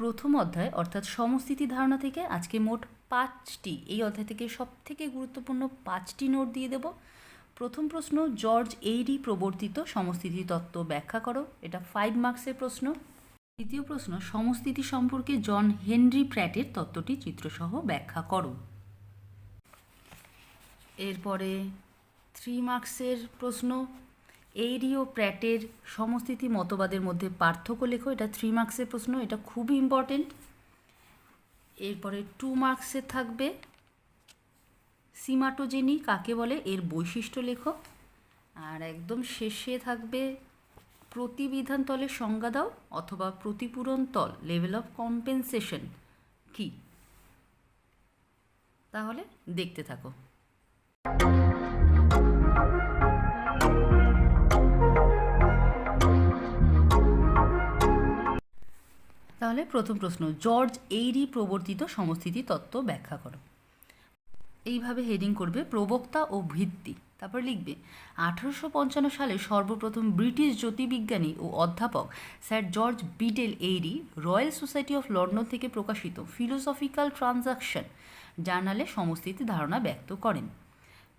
প্রথম অধ্যায়, অর্থাৎ সমস্থিতি ধারণা থেকে আজকে মোট পাঁচটি, এই অধ্যায় থেকে সব থেকে গুরুত্বপূর্ণ পাঁচটি নোট দিয়ে দেব। প্রথম প্রশ্ন, জর্জ এইরি প্রবর্তিত সমস্থিতি তত্ত্ব ব্যাখ্যা করো। এটা ফাইভ মার্কসের প্রশ্ন। দ্বিতীয় প্রশ্ন, সমস্থিতি সম্পর্কে জন হেনরি প্র্যাটের তত্ত্বটি চিত্রসহ ব্যাখ্যা করো। এরপরে থ্রি মার্কসের প্রশ্ন এইরি ও প্র্যাটের সমস্থিতি মতবাদের মধ্যে পার্থক্য লেখো, এটা থ্রি মার্কসের প্রশ্ন, এটা খুবই ইম্পর্টেন্ট এরপরে টু মার্কসের থাকবে সিমাটোজেনি, কাকে বলে? এর বৈশিষ্ট্য লেখো। আর একদম শেষে থাকবে প্রতিবিধান তলের সংজ্ঞা দাও অথবা প্রতিপূরণ তল লেভেল অফ কম্পেনসেশন কি? তাহলে দেখতে থাকো। তাহলে প্রথম প্রশ্ন, জর্জ এইরি প্রবর্তিত সমস্থিতি তত্ত্ব ব্যাখ্যা করো। এইভাবে হেডিং করবে প্রবক্তা ও ভিত্তি। তারপর লিখবে, আঠারোশো পঞ্চান্ন সালে সর্বপ্রথম ব্রিটিশ জ্যোতির্বিজ্ঞানী ও অধ্যাপক sir George Biddell Airy Royal Society of London থেকে প্রকাশিত ফিলোসফিক্যাল ট্রানজাকশন জার্নালে সমস্থিতি ধারণা ব্যক্ত করেন।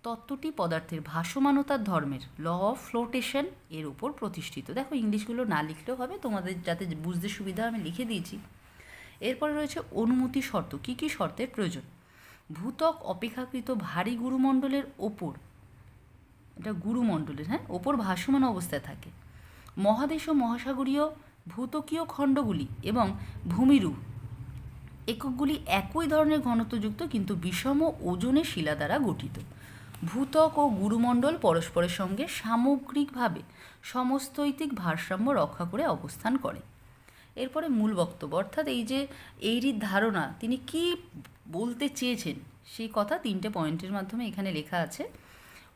তত্ত্বটি পদার্থের ভাসমানতার ধর্মের ল অফ ফ্লোটেশন এর উপর প্রতিষ্ঠিত। দেখো, ইংলিশগুলো না লিখলেও হবে, তোমাদের যাতে বুঝতে সুবিধা আমি লিখে দিয়েছি। এরপরে রয়েছে অনুমতি শর্ত, কী কী শর্তের প্রয়োজন? ভূতক অপেক্ষাকৃত ভারী গুরুমণ্ডলের ওপর, এটা গুরুমণ্ডলের হ্যাঁ ওপর ভাসমান অবস্থায় থাকে। মহাদেশ ও মহাসাগরীয় ভূতকীয় খণ্ডগুলি এবং ভূমিরূপ এককগুলি একই ধরনের ঘনত্বযুক্ত, কিন্তু বিষম ওজনের শিলা দ্বারা গঠিত। ভূতক ও গুরুমণ্ডল পরস্পরের সঙ্গে সামগ্রিকভাবে সমস্তৈতিক ভারসাম্য রক্ষা করে অবস্থান করে এরপরে মূল বক্তব্য, অর্থাৎ এই যে এইরির ধারণা, তিনি কি বলতে চেয়েছেন, সেই কথা তিনটে পয়েন্টের মাধ্যমে এখানে লেখা আছে।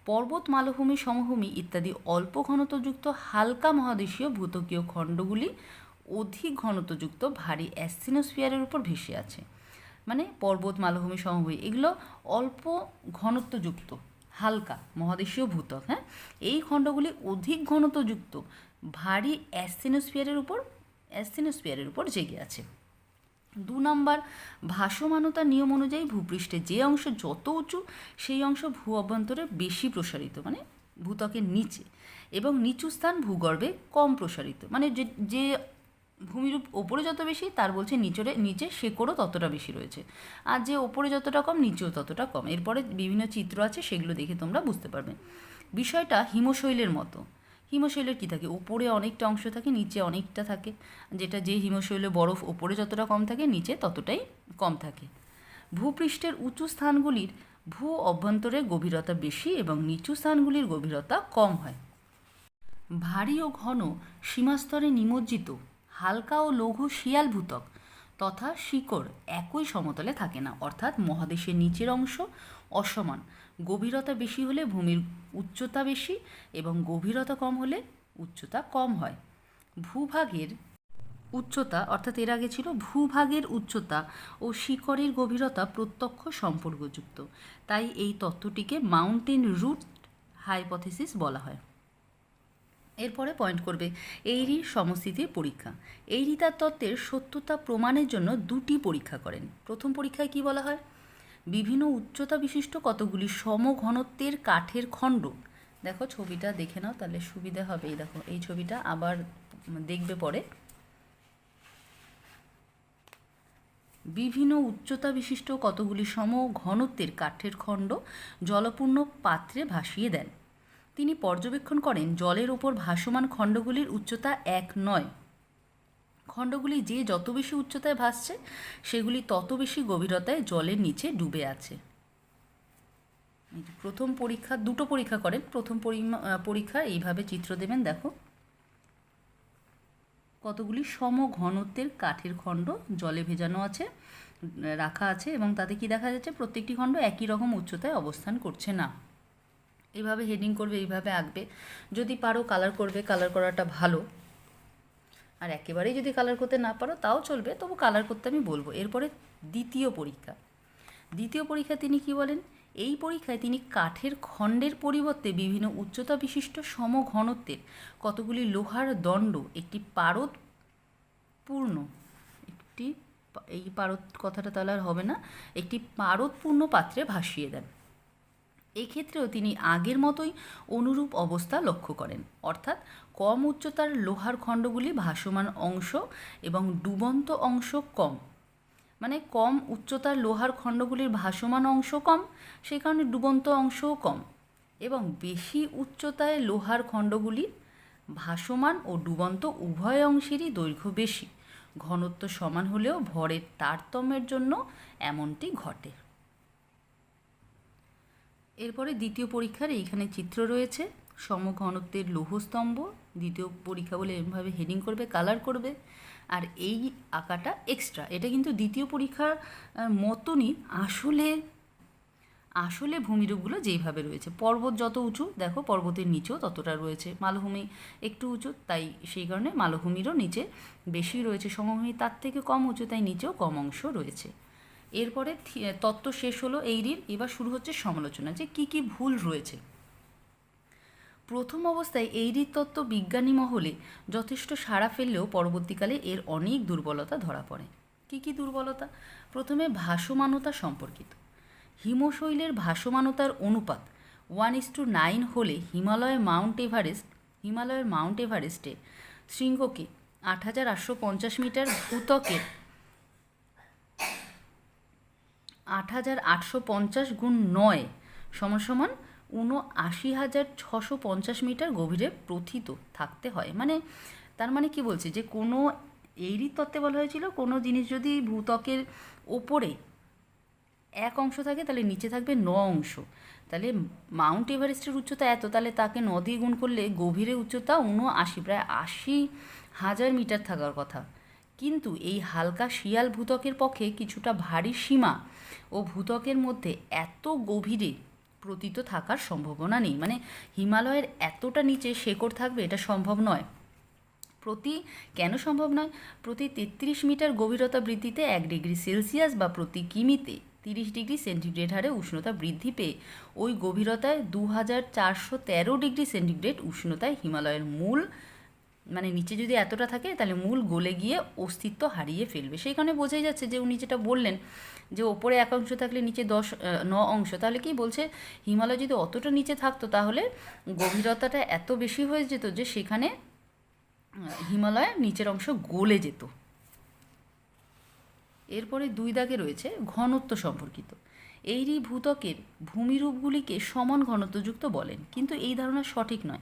পর্বত, মালভূমি, সমভূমি ইত্যাদি অল্প ঘনত্বযুক্ত হালকা মহাদেশীয় ভূতকীয় খণ্ডগুলি অধিক ঘনত্বযুক্ত ভারী অ্যাসিনোস্ফিয়ারের উপর ভেসে আছে। মানে পর্বত, মালভূমি, সমভূমি, এগুলো অল্প ঘনত্বযুক্ত। হালকা, মহাদেশীয় ভূতক হ্যাঁ? এই খণ্ডগুলি অধিক ঘনত্বযুক্ত, ভারী অ্যাসিনোস্ফিয়ারের উপর অ্যাসিনোস্ফিয়ারের উপর জেগে আছে। দু নম্বর ভাসমানতার নিয়ম অনুযায়ী ভূপৃষ্ঠে যে অংশ যত উঁচু, সেই অংশ ভূ অভ্যন্তরে বেশি প্রসারিত মানে ভূতকের নিচে এবং নিচু স্থান ভূগর্ভে কম প্রসারিত মানে যে যে ভূমির ওপরে যত বেশি, তার বলছে নিচরে, নিচে শেকড়ও ততটা বেশি রয়েছে। আর যে ওপরে যতটা কম, নিচেও ততটা কম। এরপরে বিভিন্ন চিত্র আছে, সেগুলো দেখে তোমরা বুঝতে পারবে। বিষয়টা হিমশৈলের মতো। হিমশৈলের কী থাকে? উপরে অনেকটা অংশ থাকে, নিচে অনেকটা থাকে। যেটা যে হিমশৈলে বরফ ওপরে যতটা কম থাকে, নিচে ততটাই কম থাকে। ভূপৃষ্ঠের উঁচু স্থানগুলির ভূ অভ্যন্তরে গভীরতা বেশি এবং নিচু স্থানগুলির গভীরতা কম হয়। ভারী ও ঘন সীমাস্তরে নিমজ্জিত। হালকা ও লঘু শিয়াল ভূতক তথা শিকড় একই সমতলে থাকে না, অর্থাৎ মহাদেশের নিচের অংশ অসমান। গভীরতা বেশি হলে ভূমির উচ্চতা বেশি এবং গভীরতা কম হলে উচ্চতা কম হয়। ভূভাগের উচ্চতা, অর্থাৎ এর আগে ছিল ভূভাগের উচ্চতা ও শিকড়ের গভীরতা প্রত্যক্ষ সম্পর্কযুক্ত। তাই এই তত্ত্বটিকে মাউন্টেন রুট হাইপথেসিস বলা হয়। এরপরে পয়েন্ট করবে। এইরি সমস্থিতির পরীক্ষা। এইরি তার তত্ত্বের সত্যতা প্রমাণের জন্য দুটি পরীক্ষা করেন। প্রথম পরীক্ষায় কি বলা হয়? বিভিন্ন উচ্চতা বিশিষ্ট কতগুলি সমঘনত্বের কাঠের খণ্ড। দেখো, ছবিটা দেখে নাও, তাহলে সুবিধা হবে। এই দেখো, এই ছবিটা আবার দেখবে পরে। বিভিন্ন উচ্চতা বিশিষ্ট কতগুলি সম ঘনত্বের কাঠের খণ্ড জলপূর্ণ পাত্রে ভাসিয়ে দেন। তিনি পর্যবেক্ষণ করেন জলের ওপর ভাসমান খণ্ডগুলির উচ্চতা এক নয়। খণ্ডগুলি যে যত বেশি উচ্চতায় ভাসছে, সেগুলি তত বেশি গভীরতায় জলের নিচে ডুবে আছে। প্রথম পরীক্ষা, দুটো পরীক্ষা করেন। প্রথম পরীক্ষা এইভাবে চিত্র দেবেন, দেখো। কতগুলি সম ঘনত্বের কাঠের খণ্ড জলে ভেজানো আছে রাখা আছে এবং তাতে কি দেখা যাচ্ছে, প্রত্যেকটি খণ্ড একই রকম উচ্চতায় অবস্থান করছে না। এইভাবে হেডিং করবে, এইভাবে আঁকবে। যদি পারো কালার করবে কালার করাটা ভালো। আর একেবারেই যদি কালার করতে না পারো, তাও চলবে। তবু কালার করতে আমি বলব। এরপরে দ্বিতীয় পরীক্ষা। দ্বিতীয় পরীক্ষা তিনি কি বলেন? এই পরীক্ষায় তিনি কাঠের খণ্ডের পরিবর্তে বিভিন্ন উচ্চতা বিশিষ্ট সমঘনত্বের কতগুলি লোহার দণ্ড, একটি পারদ পূর্ণ, একটি এই পারদ কথাটা তাহলে আর হবে না, একটি পারদপূর্ণ পাত্রে ভাসিয়ে দেন। এক্ষেত্রেও তিনি আগের মতোই অনুরূপ অবস্থা লক্ষ্য করেন। অর্থাৎ কম উচ্চতার লোহার খণ্ডগুলি ভাসমান অংশ এবং ডুবন্ত অংশ কম। মানে কম উচ্চতার লোহার খণ্ডগুলির ভাসমান অংশ কম, সেই কারণে ডুবন্ত অংশও কম। এবং বেশি উচ্চতায় লোহার খণ্ডগুলির ভাসমান ও ডুবন্ত উভয় অংশেরই দৈর্ঘ্য বেশি। ঘনত্ব সমান হলেও ভরের তারতম্যের জন্য এমনটি ঘটে। এরপরে দ্বিতীয় পরীক্ষার এইখানে চিত্র রয়েছে। সমঘনত্বের লৌহস্তম্ভ। দ্বিতীয় পরীক্ষা বলে এরমভাবে হেডিং করবে কালার করবে। আর এই আঁকাটা এক্সট্রা এটা কিন্তু দ্বিতীয় পরীক্ষার মতনই আসলে আসলে ভূমিরূপগুলো যেইভাবে রয়েছে। পর্বত যত উঁচু, দেখো পর্বতের নিচেও ততটা রয়েছে। মালভূমি একটু উঁচু, তাই সেই কারণে মালভূমিরও নিচে বেশি রয়েছে। সমভূমি তার থেকে কম উঁচু, তাই নিচেও কম অংশ রয়েছে। এরপরে তত্ত্ব শেষ হলো এইরির এবার শুরু হচ্ছে সমালোচনা, যে কি কি ভুল রয়েছে। প্রথম অবস্থায় এইরির তত্ত্ব বিজ্ঞানী মহলে যথেষ্ট সাড়া ফেললেও পরবর্তীকালে এর অনেক দুর্বলতা ধরা পড়ে। কি কি দুর্বলতা? প্রথমে ভাসমানতা সম্পর্কিত। হিমশৈলের ভাসমানতার অনুপাত ওয়ান ইস টু নাইন হলে হিমালয়ের মাউন্ট এভারেস্ট, হিমালয়ের মাউন্ট এভারেস্টে শৃঙ্গকে আট হাজার আটশো পঞ্চাশ মিটার ভূতকের আট হাজার আটশো পঞ্চাশ গুণ নয় সমান সমান উনআশি হাজার ছশো পঞ্চাশ মিটার গভীরে প্রথিত থাকতে হয়। মানে তার মানে কি বলছে? যে কোনো এরই তত্ত্বে বলা হয়েছিল, কোনো জিনিস যদি ভূত্বকের ওপরে এক অংশ থাকে, তাহলে নিচে থাকবে ন অংশ। তাহলে মাউন্ট এভারেস্টের উচ্চতা এত, তাহলে তাকে ন দিয়ে গুণ করলে গভীরে উচ্চতা উনআশি প্রায় আশি হাজার মিটার থাকার কথা। কিন্তু এই হালকা শিয়াল ভূতকের পক্ষে কিছুটা ভারী সীমা ও ভূতকের মধ্যে এত গভীরে প্রতীত থাকার সম্ভাবনা নেই। মানে হিমালয়ের এতটা নিচে শেকড় থাকবে এটা সম্ভব নয়। প্রতি, কেন সম্ভব নয়? প্রতি তেত্রিশ মিটার গভীরতা বৃদ্ধিতে এক ডিগ্রি সেলসিয়াস বা প্রতি কিমিতে তিরিশ ডিগ্রি সেন্টিগ্রেড হারে উষ্ণতা বৃদ্ধি পেয়ে ওই গভীরতায় দু হাজার চারশো তেরো ডিগ্রি সেন্টিগ্রেড উষ্ণতায় হিমালয়ের মূল মানে নিচে যদি এতটা থাকে, তাহলে মূল গলে গিয়ে অস্তিত্ব হারিয়ে ফেলবে। সেই কারণে বোঝাই যাচ্ছে যে উনি যেটা বললেন, যে ওপরে এক অংশ থাকলে নিচে দশ ন অংশ, তাহলে কি বলছে, হিমালয় যদি অতটা নিচে থাকতো, তাহলে গভীরতাটা এত বেশি হয়ে যেত যে সেখানে হিমালয়ের নিচের অংশ গলে যেত। এরপরে দুই দাগে রয়েছে ঘনত্ব সম্পর্কিত। এইরই ভূতকের ভূমিরূপগুলিকে সমান ঘনত্বযুক্ত বলেন। কিন্তু এই ধারণা সঠিক নয়।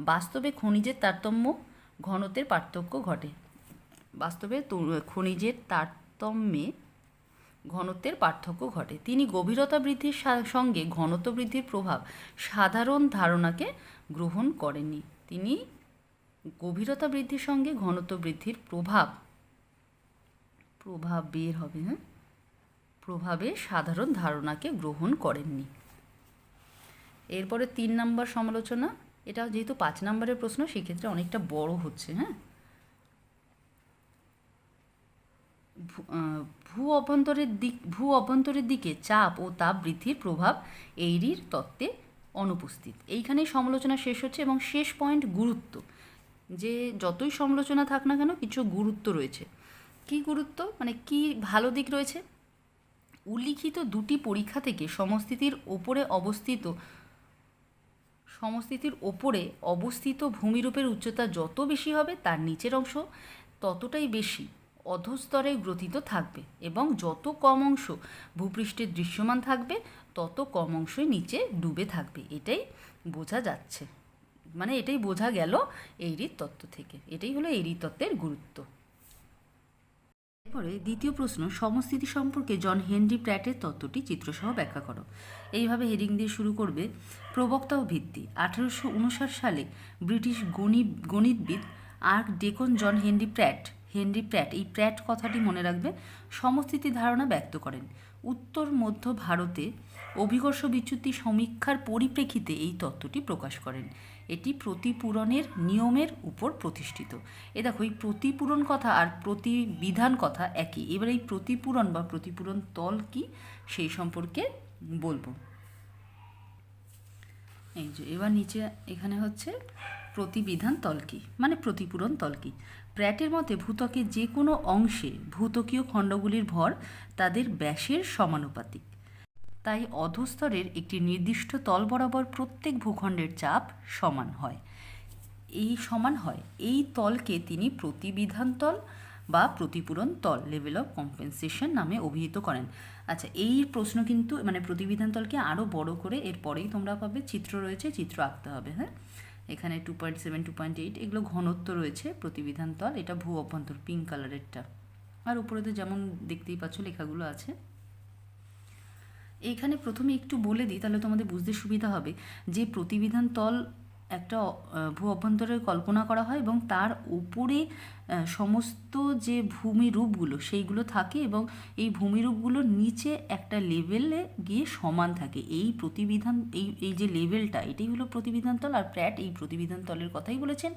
বাস্তবে খনিজের তারতম্য ঘনত্বের পার্থক্য ঘটে। বাস্তবে খনিজের তারতম্যে ঘনত্বের পার্থক্য ঘটে। তিনি গভীরতা বৃদ্ধির সঙ্গে ঘনত্ব বৃদ্ধির প্রভাব সাধারণ ধারণাকে গ্রহণ করেননি। তিনি গভীরতা বৃদ্ধির সঙ্গে ঘনত্ব বৃদ্ধির প্রভাব প্রভাব বের হবে হ্যাঁ? প্রভাবে সাধারণ ধারণাকে গ্রহণ করেননি। এরপরে তিন নম্বর সমালোচনা। এটা যেহেতু পাঁচ নম্বরের প্রশ্ন, সেক্ষেত্রে অনেকটা বড় হচ্ছে হ্যাঁ? ভূ- অভ্যন্তরের দিক, ভূ অভ্যন্তরের দিকে চাপ ও তাপ বৃদ্ধির প্রভাব এইরির তত্ত্বে অনুপস্থিত। এইখানেই সমালোচনা শেষ হচ্ছে এবং শেষ পয়েন্ট গুরুত্ব। যে যতই সমালোচনা থাক না কেন, কিছু গুরুত্ব রয়েছে। কি গুরুত্ব? মানে কি ভালো দিক রয়েছে? উল্লিখিত দুটি পরীক্ষা থেকে সমস্থিতির ওপরে অবস্থিত সমস্থিতির ওপরে অবস্থিত ভূমিরূপের উচ্চতা যত বেশি হবে, তার নিচের অংশ ততটাই বেশি অধস্তরে গ্রথিত থাকবে এবং যত কম অংশ ভূপৃষ্ঠে দৃশ্যমান থাকবে, তত কম অংশই নিচে ডুবে থাকবে। এটাই বোঝা যাচ্ছে। মানে এটাই বোঝা গেল এইরির তত্ত্ব থেকে। এটাই হলো এইরির তত্ত্বের গুরুত্ব। এরপরে দ্বিতীয় প্রশ্ন, সমস্থিতি সম্পর্কে জন হেনরি প্র্যাটের তত্ত্বটি চিত্রসহ ব্যাখ্যা করো। এইভাবে হেডিং দিয়ে শুরু করবে, প্রবক্তা ও ভিত্তি। আঠারোশো উনষাট সালে ব্রিটিশ গণিত গণিতবিদ archdeacon John Henry Pratt Henry Pratt, এই প্র্যাট কথাটি মনে রাখবে, সমস্থিতি ধারণা ব্যক্ত করেন। উত্তর মধ্য ভারতে অভিকর্ষ বিচ্যুতি সমীক্ষার পরিপ্রেক্ষিতে এই তত্ত্বটি প্রকাশ করেন। এটি প্রতিপূরণের নিয়মের উপর প্রতিষ্ঠিত। এ দেখো, এই প্রতিপূরণ কথা আর প্রতিবিধান কথা একই। এবার এই প্রতিপূরণ বা প্রতিপূরণ তল কি, সেই সম্পর্কে বলব। এই যে, এবার নিচে এখানে হচ্ছে প্রতিবিধান তল কি মানে প্রতিপূরণ তল কি। প্র্যাটের মতে ভূত্বকের যে কোনো অংশে ভূতকীয় খণ্ডগুলির ভর তাদের ব্যাসের সমানুপাতিক। তাই অধস্তরের একটি নির্দিষ্ট তল বরাবর প্রত্যেক ভূখণ্ডের চাপ সমান হয়। এই সমান হয়। এই তলকে তিনি প্রতিবিধান তল বা প্রতিপূরণ তল লেভেল অফ কম্পেনসেশন নামে অভিহিত করেন। আচ্ছা এই প্রশ্ন কিন্তু মানে প্রতিবিধান তলকে আরও বড় করে এরপরেই তোমরা পাবে। চিত্র রয়েছে, চিত্র আঁকতে হবে হ্যাঁ? এখানে two point seven two point eight এগুলো ঘনত্ব রয়েছে প্রতিবিধান তল, এটা ভূ অভ্যন্তর পিঙ্ক কালারেরটা আর উপরে তো যেমন দেখতেই পাচ্ছ লেখাগুলো আছে। এখানে প্রথমে একটু বলে দিই, তাহলে তোমাদের বুঝতে সুবিধা হবে। যে প্রতিবিধান তল একটা ভূ অভ্যন্তরের কল্পনা করা হয় এবং তার উপরে সমস্ত যে ভূমি রূপগুলো সেইগুলো থাকে এবং এই ভূমি রূপগুলোর নিচে একটা লেভেলে গিয়ে সমান থাকে। এই প্রতিবিধান, এই এই যে লেভেলটা এটাই হলো প্রতিবিধান তল আর প্র্যাট এই প্রতিবিধান তলের কথাই বলেছেন।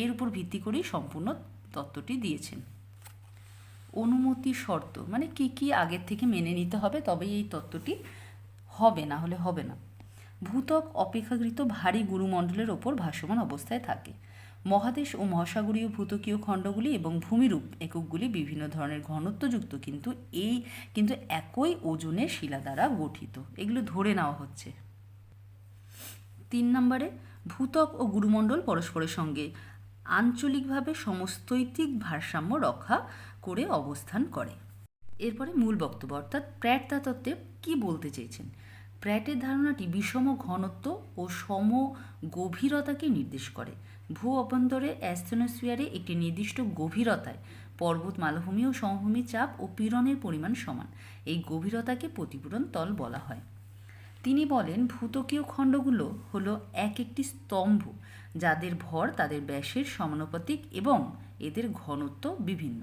এর উপর ভিত্তি করেই সম্পূর্ণ তত্ত্বটি দিয়েছেন। অনুমতি শর্ত মানে কি কি আগের থেকে মেনে নিতে হবে তবেই এই তত্ত্বটি হবে, না হলে হবে না। ভূত্বক অপেক্ষাকৃত ভারী গুরুমণ্ডলের ওপর ভাসমান অবস্থায় থাকে। মহাদেশ ও মহাসাগরীয় ভূতকীয় খণ্ডগুলি এবং ভূমিরূপ এককগুলি বিভিন্ন ধরনের ঘনত্বযুক্ত কিন্তু এই কিন্তু একই ওজনের শিলা দ্বারা গঠিত। এগুলো ধরে নেওয়া হচ্ছে। তিন নম্বরে ভূতক ও গুরুমণ্ডল পরস্পরের সঙ্গে আঞ্চলিকভাবে সমস্তৈতিক ভারসাম্য রক্ষা করে অবস্থান করে। এরপরে মূল বক্তব্য, অর্থাৎ প্র্যাট তা তত্ত্বে কী বলতে চেয়েছেন? প্র্যাটের ধারণাটি বিষম ঘনত্ব ও সম গভীরতাকে নির্দেশ করে। ভূ অভ্যন্তরে অ্যাস্থনোস্ফিয়ারে একটি নির্দিষ্ট গভীরতায় পর্বত মালভূমি ও সমভূমি চাপ ও পীড়নের পরিমাণ সমান। এই গভীরতাকে প্রতিপূরণ তল বলা হয়। তিনি বলেন, ভূতকীয় খণ্ডগুলো হলো এক একটি স্তম্ভ, যাদের ভর তাদের ব্যাসের সমানুপাতিক এবং এদের ঘনত্ব বিভিন্ন।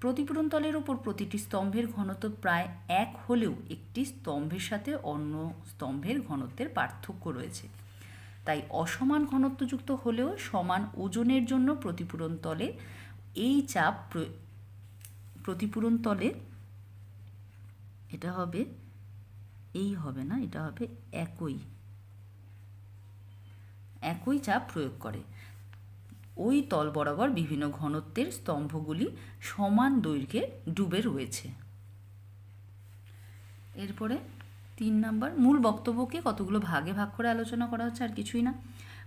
প্রতিপূরণ তলের ওপর প্রতিটি স্তম্ভের ঘনত্ব প্রায় এক হলেও একটি স্তম্ভের সাথে অন্য স্তম্ভের ঘনত্বের পার্থক্য রয়েছে। তাই অসমান ঘনত্বযুক্ত হলেও সমান ওজনের জন্য প্রতিপূরণ তলে এই চাপ প্র- প্রতিপূরণ তলে এটা হবে এই হবে না, এটা হবে একই। একই চাপ প্রয়োগ করে। ওই তল বরাবর বিভিন্ন ঘনত্বের স্তম্ভগুলি সমান দৈর্ঘ্যে ডুবে রয়েছে। এরপরে তিন নাম্বার, মূল বক্তব্যকে কতগুলো ভাগে ভাগ করে আলোচনা করা হচ্ছে আর কিছুই না।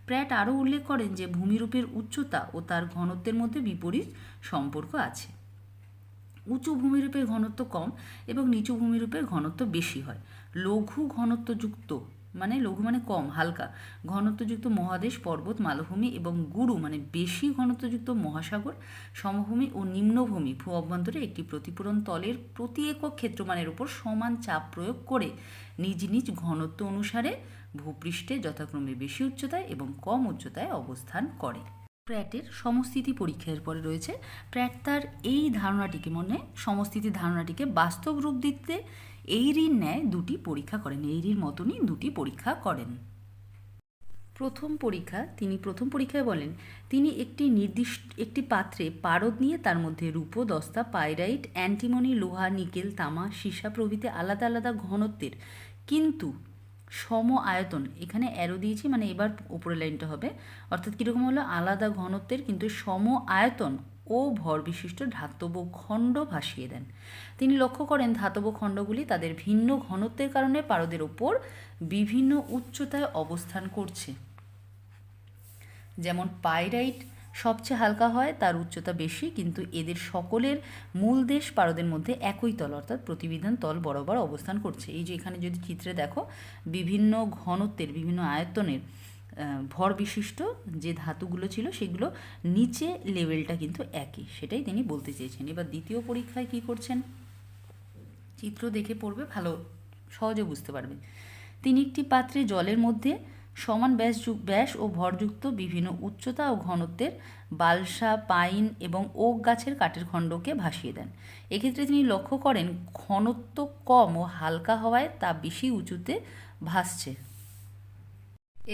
প্র্যাট আরও উল্লেখ করেন যে ভূমিরূপের উচ্চতা ও তার ঘনত্বের মধ্যে বিপরীত সম্পর্ক আছে। উঁচু ভূমিরূপের ঘনত্ব কম এবং নিচু ভূমিরূপের ঘনত্ব বেশি হয়। লঘু ঘনত্বযুক্ত মানে লঘু মানে কম, হালকা। ঘনত্বযুক্ত মহাদেশ, পর্বত, মালভূমি এবং গুরু মানে বেশি ঘনত্বযুক্ত মহাসাগর, সমভূমি ও নিম্নভূমি ভূ অভ্যন্তরে একটি প্রতিপূরণ তলের প্রতি একক ক্ষেত্রমানের উপর সমান চাপ প্রয়োগ করে নিজ নিজ ঘনত্ব অনুসারে ভূপৃষ্ঠে যথাক্রমে বেশি উচ্চতায় এবং কম উচ্চতায় অবস্থান করে। প্র্যাটের সমস্থিতি পরীক্ষার পরে রয়েছে। প্র্যাট তার এই ধারণাটিকে মনে সমস্থিতি ধারণাটিকে বাস্তব রূপ দিতে এইরির ন্যায় দুটি পরীক্ষা করেন এইরির মতনই দুটি পরীক্ষা করেন। প্রথম পরীক্ষা, তিনি প্রথম পরীক্ষায় বলেন, তিনি একটি নির্দিষ্ট, একটি পাত্রে পারদ নিয়ে তার মধ্যে রূপো, দস্তা, পাইরাইট, অ্যান্টিমনি, লোহা, নিকেল, তামা, সীসা প্রভৃতি আলাদা আলাদা ঘনত্বের। কিন্তু সম আয়তন, এখানে অ্যারো দিয়েছি মানে এবার উপরের লাইনটা হবে, অর্থাৎ কীরকম হলো? আলাদা ঘনত্বের, কিন্তু সম আয়তন ও ভর বিশিষ্ট ধাতব খণ্ড ভাসিয়ে দেন। তিনি লক্ষ্য করেন ধাতব খণ্ডগুলি তাদের ভিন্ন ঘনত্বের কারণে পারদের ওপর বিভিন্ন উচ্চতায় অবস্থান করছে। যেমন পাইরাইট সবচেয়ে হালকা হয়, তার উচ্চতা বেশি, কিন্তু এদের সকলের মূল দেশ পারদের মধ্যে একই তল, অর্থাৎ প্রতিবিধান তল বরাবর অবস্থান করছে। এই যে এখানে যদি চিত্রে দেখো, বিভিন্ন ঘনত্বের, বিভিন্ন আয়তনের ভর বিশিষ্ট যে ধাতুগুলো ছিল সেগুলো নিচে লেভেলটা কিন্তু একই, সেটাই তিনি বলতে চেয়েছেন। এবার দ্বিতীয় পরীক্ষায় কি করছেন? চিত্র দেখে পড়বে, ভালো, সহজে বুঝতে পারবে। তিনি একটি পাত্রে জলের মধ্যে সমান ব্যাস ব্যাস ও ভরযুক্ত বিভিন্ন উচ্চতা ও ঘনত্বের বালসা, পাইন এবং ওক গাছের কাঠের খণ্ডকে ভাসিয়ে দেন। এক্ষেত্রে তিনি লক্ষ্য করেন, ঘনত্ব কম ও হালকা হওয়ায় তা বেশি উঁচুতে ভাসছে।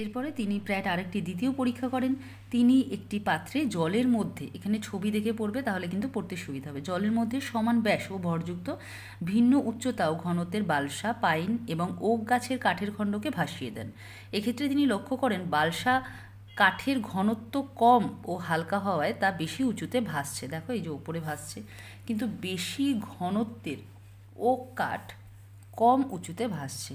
এরপরে তিনি প্র্যাট আরেকটি দ্বিতীয় পরীক্ষা করেন। তিনি একটি পাত্রে জলের মধ্যে, এখানে ছবি দেখে পড়বে, তাহলে কিন্তু পড়তে সুবিধা হবে। জলের মধ্যে সমান ব্যাস ও ভরযুক্ত ভিন্ন উচ্চতা ও ঘনত্বের বালসা, পাইন এবং ওক গাছের কাঠের খণ্ডকে ভাসিয়ে দেন। এক্ষেত্রে তিনি লক্ষ্য করেন, বালসা কাঠের ঘনত্ব কম ও হালকা হওয়ায় তা বেশি উঁচুতে ভাসছে। দেখো এই যে ওপরে ভাসছে। কিন্তু বেশি ঘনত্বের ওক কাঠ কম উঁচুতে ভাসছে।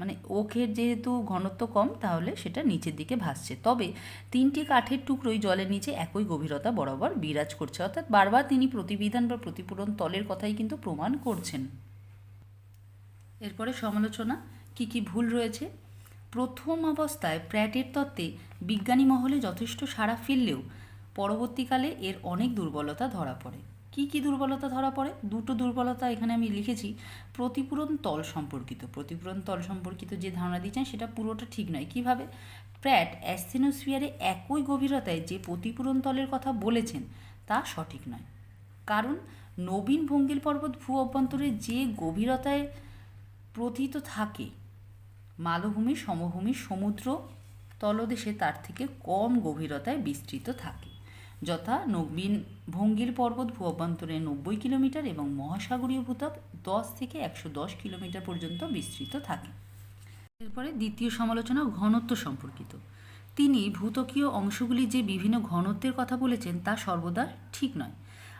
মানে ওকের যেহেতু ঘনত্ব কম, তাহলে সেটা নিচের দিকে ভাসছে। তবে তিনটি কাঠের টুকরোই জলের নিচে একই গভীরতা বরাবর বিরাজ করছে। অর্থাৎ বারবার তিনি প্রতিবিধান বা প্রতিপূরণ তলের কথাই কিন্তু প্রমাণ করছেন। এরপরে সমালোচনা, কি কি ভুল রয়েছে? প্রথম অবস্থায় প্র্যাটের তত্ত্বে বিজ্ঞানী মহলে যথেষ্ট সাড়া ফেললেও পরবর্তীকালে এর অনেক দুর্বলতা ধরা পড়ে। কি কি দুর্বলতা ধরা পড়ে? দুটো দুর্বলতা এখানে আমি লিখেছি। প্রতিপূরণ তল সম্পর্কিত। প্রতিপূরণ তল সম্পর্কিত যে ধারণা দিয়েছেন, সেটা পুরোটা ঠিক নয়। কীভাবে? প্র্যাট অ্যাস্থেনোস্ফিয়ারে একই গভীরতায় যে প্রতিপূরণ তলের কথা বলেছেন, তা সঠিক নয়। কারণ নবীন ভঙ্গিল পর্বত ভূ অভ্যন্তরে যে গভীরতায় প্রথিত থাকে, মালভূমি, সমভূমি, সমুদ্র তলদেশে তার থেকে কম গভীরতায় বিস্তৃত থাকে। যথা নবীন ভঙ্গির পর্বত ভূ অভ্যন্তরে নব্বই কিলোমিটার এবং মহাসাগরীয় ভূতক দশ থেকে একশো দশ কিলোমিটার পর্যন্ত বিস্তৃত থাকে। এরপরে দ্বিতীয় সমালোচনা ঘনত্ব সম্পর্কিত। তিনি ভূতকীয় অংশগুলি যে বিভিন্ন ঘনত্বের কথা বলেছেন, তা সর্বদা ঠিক নয়।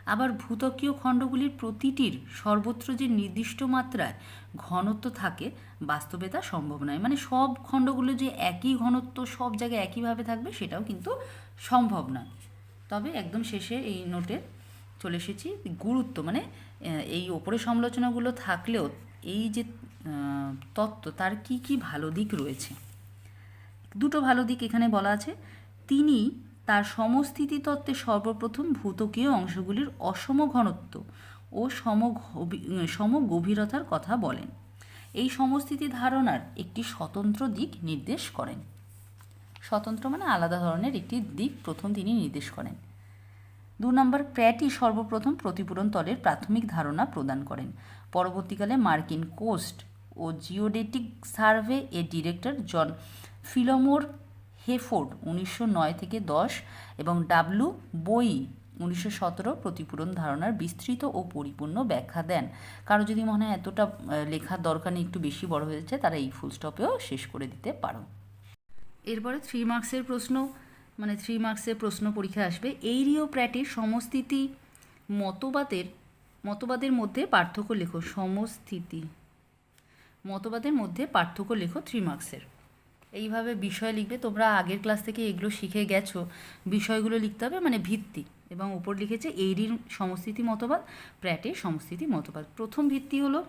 আবার ভূতকীয় খণ্ডগুলির প্রতিটির সর্বত্র যে নির্দিষ্ট মাত্রায় ঘনত্ব থাকে, বাস্তবে তা সম্ভব নয়। মানে সব খণ্ডগুলো যে একই ঘনত্ব, সব জায়গায় একইভাবে থাকবে, সেটাও কিন্তু সম্ভব নয়। তবে একদম শেষে এই নোটে চলে এসেছি। গুরুত্ব মানে এই ওপরে সমালোচনাগুলো থাকলেও এই যে তত্ত্ব তার কি কি ভালো দিক রয়েছে? দুটো ভালো দিক এখানে বলা আছে। তিনি তার সমস্থিতি তত্ত্বে সর্বপ্রথম ভূতকীয় অংশগুলির অসম ঘনত্ব ও সম গভী- সম গভীরতার কথা বলেন। এই সমস্থিতি ধারণার একটি স্বতন্ত্র দিক নির্দেশ করেন। স্বতন্ত্র মানে আলাদা ধরনের একটি দিক প্রথম তিনি নির্দেশ করেন। দু নম্বর প্র্যাটই সর্বপ্রথম প্রতিপূরণ তলের প্রাথমিক ধারণা প্রদান করেন। পরবর্তীকালে মার্কিন কোস্ট ও জিওডেটিক সার্ভে এর ডিরেক্টর জন ফিলোমোর হেফোর্ড উনিশশো নয় থেকে দশ এবং ডাব্লু বই উনিশশো সতেরো প্রতিপূরণ ধারণার বিস্তৃত ও পরিপূর্ণ ব্যাখ্যা দেন। কারও যদি মনে হয় এতটা লেখার দরকার নেই, একটু বেশি বড় হয়েছে তারা এই ফুল স্টপেও শেষ করে দিতে পারো। এরপরে থ্রি মার্কসের প্রশ্ন মানে থ্রি মার্কসের প্রশ্ন পরীক্ষা আসবে। এই রিও প্র্যাটের সমস্থিতি মতবাদের মতবাদের মধ্যে পার্থক্য লেখো, সমস্থিতি। মতবাদের মধ্যে পার্থক্য লেখো থ্রি মার্কসের এইভাবে বিষয় লিখবে, তোমরা আগের ক্লাস থেকে এগুলো শিখে গেছো, বিষয়গুলো লিখতে হবে মানে ভিত্তি। এবং উপর লিখেছে এইরির সমস্থিতি মতবাদ, প্র্যাটের সমস্থিতি মতবাদ। প্রথম ভিত্তি হলো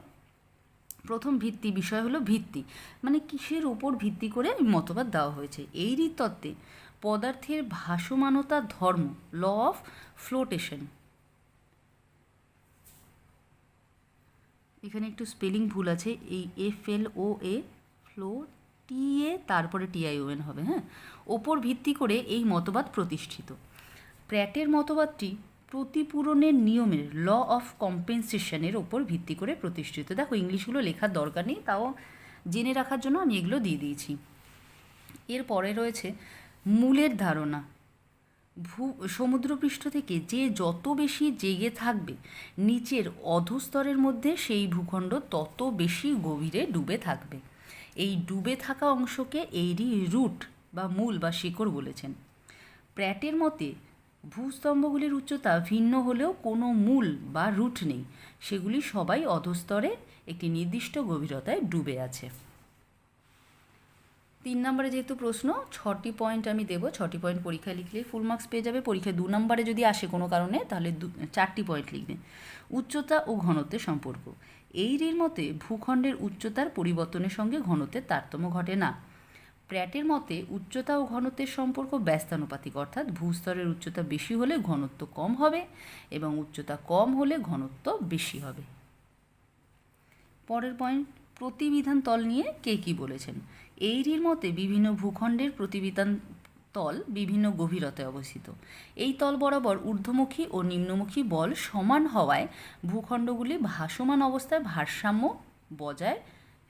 প্রথম ভিত্তি বিষয় হলো ভিত্তি। মানে কিসের উপর ভিত্তি করে মতবাদ দেওয়া হয়েছে? এই তত্ত্বে পদার্থের ভাসমানতা ধর্ম ল অফ ফ্লোটেশন এখানে একটু স্পেলিং ভুল আছে। এই এফ এল ও এ ফ্লো টি এ তারপরে টিআইওএন হবে হ্যাঁ? ওপর ভিত্তি করে এই মতবাদ প্রতিষ্ঠিত। প্র্যাটের মতবাদটি প্রতিপূরণের নিয়মের, ল অফ কম্পেনসেশনের ওপর ভিত্তি করে প্রতিষ্ঠিত। দেখো, ইংলিশগুলো লেখার দরকার নেই, তাও জেনে রাখার জন্য আমি এগুলো দিয়ে দিয়েছি। এরপরে রয়েছে মূলের ধারণা। ভূ, সমুদ্রপৃষ্ঠ থেকে যে যত বেশি জেগে থাকবে, নিচের অধস্তরের মধ্যে সেই ভূখণ্ড তত বেশি গভীরে ডুবে থাকবে। এই ডুবে থাকা অংশকে এরই রুট বা মূল বা শিকড় বলেছেন। প্র্যাটের মতে ভূস্তম্ভগুলির উচ্চতা ভিন্ন হলেও কোনো মূল বা রুট নেই। সেগুলি সবাই অধস্তরে একটি নির্দিষ্ট গভীরতায় ডুবে আছে। তিন নম্বরে যেহেতু প্রশ্ন, ছটি পয়েন্ট আমি দেবো। ছটি পয়েন্ট পরীক্ষায় লিখলে ফুল মার্কস পেয়ে যাবে। পরীক্ষায় দু নম্বরে যদি আসে কোনো কারণে, তাহলে দু, চারটি পয়েন্ট লিখবে। উচ্চতা ও ঘনত্বের সম্পর্ক। এই রির মতে ভূখণ্ডের উচ্চতার পরিবর্তনের সঙ্গে ঘনত্বের তারতম্য ঘটে না। প্র্যাটের মতে, উচ্চতা ও ঘনত্বের সম্পর্ক ব্যস্তানুপাতিক, অর্থাৎ ভূস্তরের উচ্চতা বেশি হলে ঘনত্ব কম হবে এবং উচ্চতা কম হলে ঘনত্ব বেশি হবে। পরের পয়েন্ট প্রতিবিধান তল নিয়ে কে কি বলেছেন? এইরির মতে, বিভিন্ন ভূখণ্ডের প্রতিবিধান তল বিভিন্ন গভীরতায় অবস্থিত। এই তল বরাবর ঊর্ধ্বমুখী ও নিম্নমুখী বল সমান হওয়ায় ভূখণ্ডগুলি ভাসমান অবস্থায় ভারসাম্য বজায়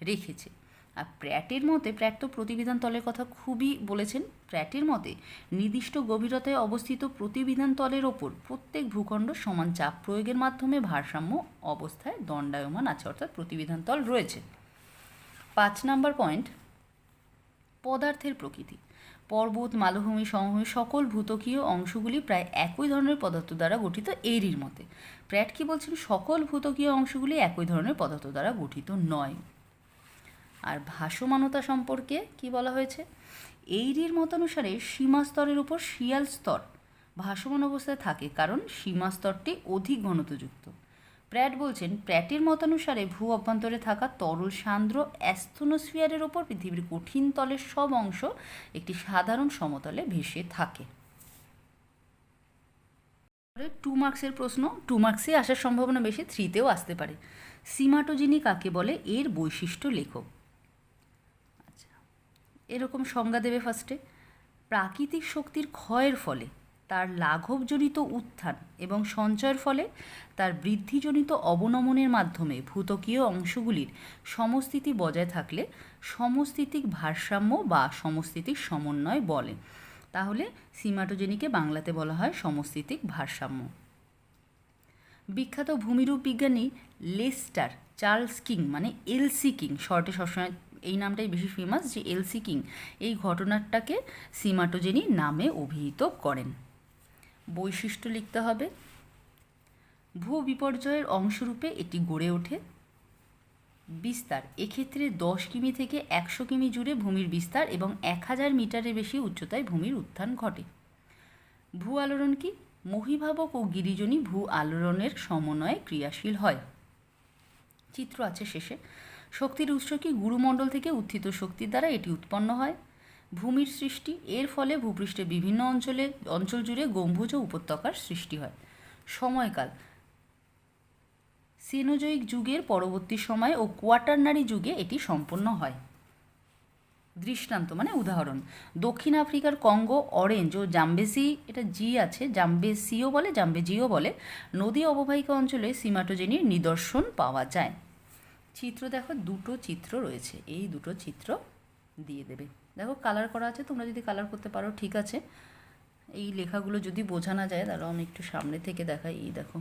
রেখেছে। আর প্র্যাটের মতে, প্র্যাট তো প্রতিবিধান তলের কথা খুবই বলেছেন। প্র্যাটের মতে, নির্দিষ্ট গভীরতায় অবস্থিত প্রতিবিধান তলের ওপর প্রত্যেক ভূখণ্ড সমান চাপ প্রয়োগের মাধ্যমে ভারসাম্য, অবস্থায় দণ্ডায়মান আছে, অর্থাৎ প্রতিবিধান তল রয়েছে। পাঁচ নাম্বার পয়েন্ট, পদার্থের প্রকৃতি। পর্বত, মালভূমি সমভূমি সকল ভূতকীয় অংশগুলি প্রায় একই ধরনের পদার্থ দ্বারা গঠিত এরির মতে প্র্যাট কি বলছেন? সকল ভূতকীয় অংশগুলি একই ধরনের পদার্থ দ্বারা গঠিত নয়। আর ভাসমানতা সম্পর্কে কি বলা হয়েছে? এইরির মতানুসারে সীমাস্তরের উপর শিয়াল স্তর ভাসমান অবস্থায় থাকে, কারণ সীমাস্তরটি অধিক ঘনত্বযুক্ত। প্র্যাট বলছেন, প্র্যাটের মতানুসারে ভূ অভ্যন্তরে থাকা তরল সান্দ্র অ্যাস্থনোস্ফিয়ারের ওপর পৃথিবীর কঠিন তলের সব অংশ একটি সাধারণ সমতলে ভেসে থাকে। টু মার্কসের প্রশ্ন, টু মার্কসে আসার সম্ভাবনা বেশি, থ্রিতেও আসতে পারে। সিমাটোজিনি কাকে বলে? এর বৈশিষ্ট্য লেখো আচ্ছা এরকম সংজ্ঞা দেবে ফার্স্টে প্রাকৃতিক শক্তির ক্ষয়ের ফলে তার লাঘবজনিত উত্থান এবং সঞ্চয়ের ফলে তার বৃদ্ধিজনিত অবনমনের মাধ্যমে ভূতকীয় অংশগুলির সমস্থিতি বজায় থাকলে সমস্থিতিক ভারসাম্য বা সমস্থিতিক সমন্বয় বলে। তাহলে সিমাটোজেনিকে বাংলাতে বলা হয় সমস্থিতিক ভারসাম্য। বিখ্যাত ভূমিরূপ বিজ্ঞানী লেস্টার চার্লস কিং মানে এলসি কিং, শর্টে সবসময় এই নামটাই বেশি ফেমাস যে এলসি কিং এই ঘটনাটাকে সীমাটোজেনি নামে অভিহিত করেন। বৈশিষ্ট্য লিখতে হবে, ভূ বিপর্যয়ের অংশরূপে এটি গড়ে ওঠে। বিস্তার, এক্ষেত্রে দশ কিমি থেকে একশো কিমি জুড়ে ভূমির বিস্তার এবং এক হাজার মিটারের বেশি উচ্চতায় ভূমির উত্থান ঘটে। ভূ আলোড়ন কি? মহিভাবক ও গিরিজনী ভূ আলোড়নের সমন্বয়ে ক্রিয়াশীল হয়। চিত্র আছে শেষে। শক্তির উৎস কি গুরুমণ্ডল থেকে উত্থিত শক্তির দ্বারা এটি উৎপন্ন হয়? ভূমির সৃষ্টি, এর ফলে ভূপৃষ্ঠের বিভিন্ন অঞ্চলে, অঞ্চল জুড়ে গম্ভুজ ও উপত্যকার সৃষ্টি হয়। সময়কাল। সেনোজয়িক যুগের পরবর্তী সময় ও কোয়াটারনারি যুগে এটি সম্পন্ন হয়। দৃষ্টান্ত মানে উদাহরণ। দক্ষিণ আফ্রিকার কঙ্গো, অরেঞ্জ ও জাম্বেসি, এটা জি আছে, জাম্বেসিও বলে, জাম্বেজিও বলে, নদী অববাহিকা অঞ্চলে সিমাটোজেনির নিদর্শন পাওয়া যায়। চিত্র দেখো, দুটো চিত্র রয়েছে। এই দুটো চিত্র দিয়ে দেবে। দেখো কালার করা আছে, তোমরা যদি কালার করতে পারো, ঠিক আছে। এই লেখাগুলো যদি বোঝা না যায়, তাহলে আমি একটু সামনে থেকে দেখাই। এই দেখো।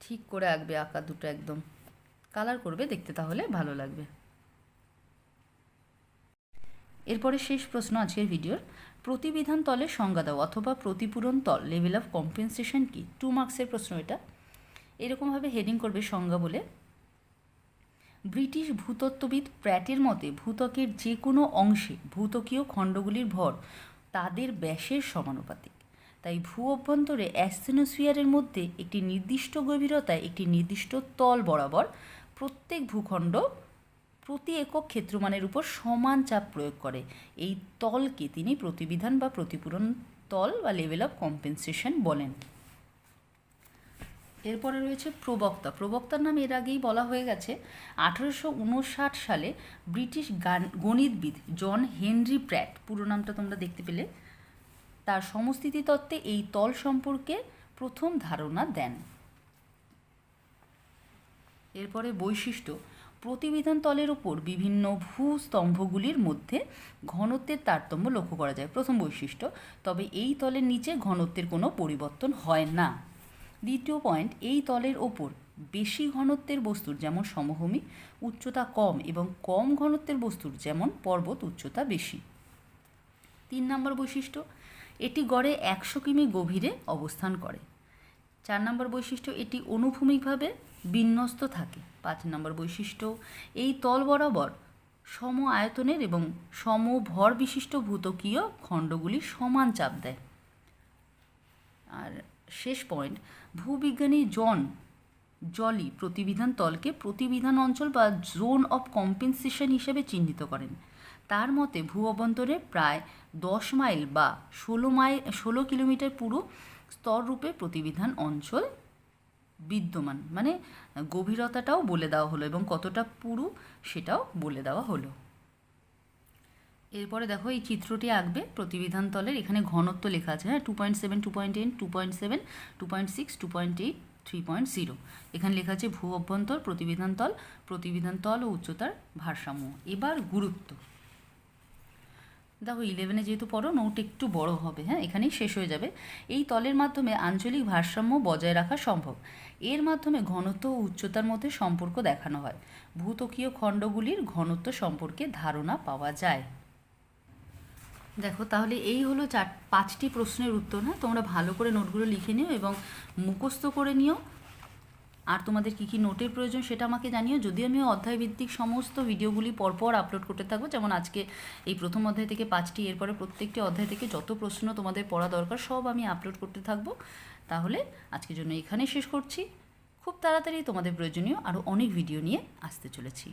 ঠিক করে আঁকবে আঁকা দুটো একদম। কালার করবে, দেখতে তাহলে ভালো লাগবে। এরপরে শেষ প্রশ্ন আজকের ভিডিওর। প্রতিবিধান তলে সংজ্ঞা দাও, অথবা প্রতিপূরণ তল লেভেল অফ কম্পেনসেশন কি? টু মার্কসের প্রশ্ন এটা। এরকমভাবে হেডিং করবে সংজ্ঞা বলে। ব্রিটিশ ভূতত্ত্ববিদ প্র্যাটের মতে ভূতকের যে কোনো অংশে ভূতকীয় খণ্ডগুলির ভর তাদের ব্যাসের সমানুপাতিক। তাই ভূ অভ্যন্তরে অ্যাস্থেনোস্ফিয়ারের মধ্যে একটি নির্দিষ্ট গভীরতায় একটি নির্দিষ্ট তল বরাবর প্রত্যেক ভূখণ্ড প্রতি একক ক্ষেত্রমানের উপর সমান চাপ প্রয়োগ করে। এই তলকে তিনি প্রতিবিধান বা প্রতিপূরণ তল বা লেভেল অফ কম্পেনসেশন বলেন। এরপরে রয়েছে প্রবক্তা। প্রবক্তার নাম এর আগেই বলা হয়ে গেছে, আঠারোশো উনষাট সালে ব্রিটিশ গান গণিতবিদ জন হেনরি প্র্যাট, পুরো নামটা তোমরা দেখতে পেলে, তার সমস্থিতি তত্ত্বে এই তল সম্পর্কে প্রথম ধারণা দেন। এরপরে বৈশিষ্ট্য, প্রতিবিধান তলের ওপর বিভিন্ন ভূস্তম্ভগুলির মধ্যে ঘনত্বের তারতম্য লক্ষ্য করা যায়। প্রথম বৈশিষ্ট্য, তবে এই তলের নিচে ঘনত্বের কোনো পরিবর্তন হয় না। দ্বিতীয় পয়েন্ট এই তলের ওপর বেশি ঘনত্বের বস্তুর যেমন সমভূমি উচ্চতা কম এবং কম ঘনত্বের বস্তুর যেমন পর্বত উচ্চতা বেশি। তিন নম্বর বৈশিষ্ট্য, এটি গড়ে একশো কিমি গভীরে অবস্থান করে। চার নম্বর বৈশিষ্ট্য, এটি অনুভূমিকভাবে বিন্যস্ত থাকে। পাঁচ নম্বর বৈশিষ্ট্য, এই তল বরাবর সম আয়তনের এবং সম ভর বিশিষ্ট ভূতকীয় খণ্ডগুলি সমান চাপ দেয়। আর শেষ পয়েন্ট ভূবিজ্ঞানী জন জলি প্রতিবিধান তলকে প্রতিবিধান অঞ্চল বা জোন অফ কম্পেনসেশন হিসেবে চিহ্নিত করেন। তার মতে ভূ অভ্যন্তরে প্রায় দশ মাইল বা ষোলো মাইল, ষোলো কিলোমিটার পুরো স্তররূপে প্রতিবিধান অঞ্চল বিদ্যমান। মানে গভীরতাটাও বলে দেওয়া হলো এবং কতটা পুরু সেটাও বলে দেওয়া হলো। এরপরে দেখো এই চিত্রটি আঁকবে প্রতিবিধান তলের, এখানে ঘনত্ব লেখা আছে হ্যাঁ two point seven two point ten two point seven two point six two point eight three point zero এখানে লেখা আছে ভূ অভ্যন্তর, প্রতিবিধান তল প্রতিবিধান তল ও উচ্চতার ভারসাম্য। এবার গুরুত্ব। দেখো ইলেভেনে যেহেতু পড়ো নোট একটু বড় হবে হ্যাঁ এখানেই শেষ হয়ে যাবে। এই তলের মাধ্যমে আঞ্চলিক ভারসাম্য বজায় রাখা সম্ভব। এর মাধ্যমে ঘনত্ব ও উচ্চতার মধ্যে সম্পর্ক দেখানো হয়। ভূতকীয় খণ্ডগুলির ঘনত্ব সম্পর্কে ধারণা পাওয়া যায়। দেখো, তাহলে এই হলো চার, পাঁচটি প্রশ্নের উত্তর হ্যাঁ? তোমরা ভালো করে নোটগুলো লিখে নিও এবং মুখস্থ করে নিও। আর তোমাদের কী কী নোটের প্রয়োজন সেটা আমাকে জানিও। যদি আমি অধ্যায় ভিত্তিক সমস্ত ভিডিওগুলি পরপর আপলোড করতে থাকব, যেমন আজকে এই প্রথম অধ্যায় থেকে পাঁচটি, এরপরে প্রত্যেকটি অধ্যায় থেকে যত প্রশ্ন তোমাদের পড়া দরকার সব আমি আপলোড করতে থাকব। তাহলে আজকের জন্য এখানেই শেষ করছি। খুব তাড়াতাড়ি তোমাদের প্রয়োজনীয় আরও অনেক ভিডিও নিয়ে আসতে চলেছি।